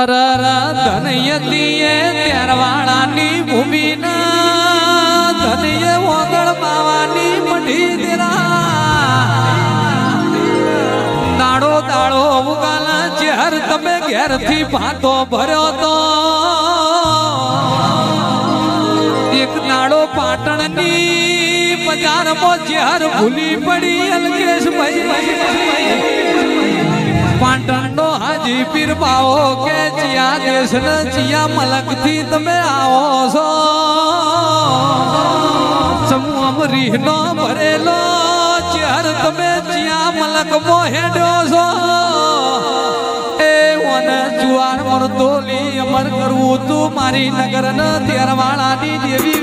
અરર ધનયતીએ ત્યારવાળાની ભૂમિના. ધનય ઓગળ માવાની મઢી દેરા. દાડો દાડો ઉગાલા ચેહર તમે ઘેરથી ભાતો ભર્યો તો. એક નાડો પાટણની બજારમાં ચેહર ભૂલી પડી અલકેશભાઈ. પાટણનો હાજી પીર કે દેશ ને ચિયા મલકથી તમે આવો છો. સમૂહ અમરી નો ભરેલો ચેહર તમે ચિયા મલક મોહેડ્યો છો. એ ઓને જુવાર મરતોલી અમર કરવું તું મારી નગર ન તેરવાળાની દેવી